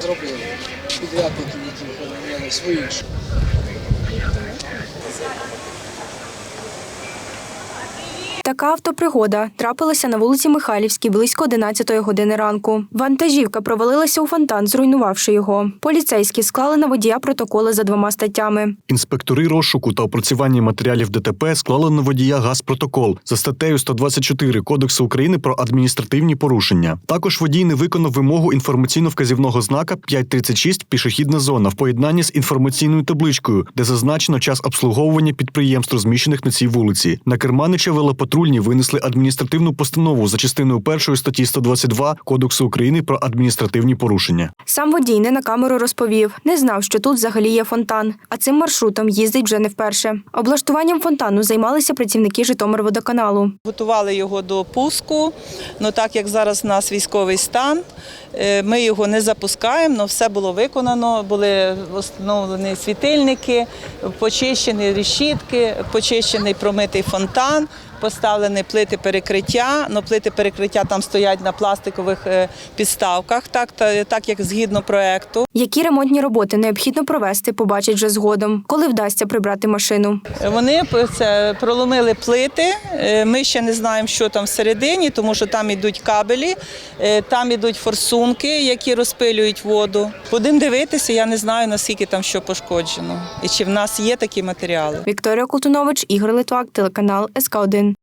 Зробили. Підрядники, які повернули свої. Така автопригода трапилася на вулиці Михайлівській близько 11 години ранку. Вантажівка провалилася у фонтан, зруйнувавши його. Поліцейські склали на водія протоколи за двома статтями. Інспектори розшуку та опрацювання матеріалів ДТП склали на водія газпротокол за статтею 124 Кодексу України про адміністративні порушення. Також водій не виконав вимогу інформаційно-вказівного знака 536 пішохідна зона в поєднанні з інформаційною табличкою, де зазначено час обслуговування підприємств, розміщених на цій вулиці. На керманича велопатрульні винесли адміністративну постанову за частиною першої статті 122 Кодексу України про адміністративні порушення. Сам водій не на камеру розповів, не знав, що тут взагалі є фонтан, а цим маршрутом їздить вже не вперше. Облаштуванням фонтану займалися працівники Житомирводоканалу. Готували його до пуску. Ну так як зараз у нас військовий стан, ми його не запускаємо, але все було виконано. Були встановлені світильники, почищені решітки, почищений промитий фонтан. Поставлені плити перекриття, але плити перекриття там стоять на пластикових е, підставках, так, так як згідно проекту. Які ремонтні роботи необхідно провести, побачать вже згодом, коли вдасться прибрати машину. Вони це, проломили плити. Е, Ми ще не знаємо, що там всередині, тому що там йдуть кабелі, е, там йдуть форсунки, які розпилюють воду. Будемо дивитися, я не знаю, наскільки там що пошкоджено. І чи в нас є такі матеріали. Вікторія Колтунович, Ігор Литвак, телеканал СК 1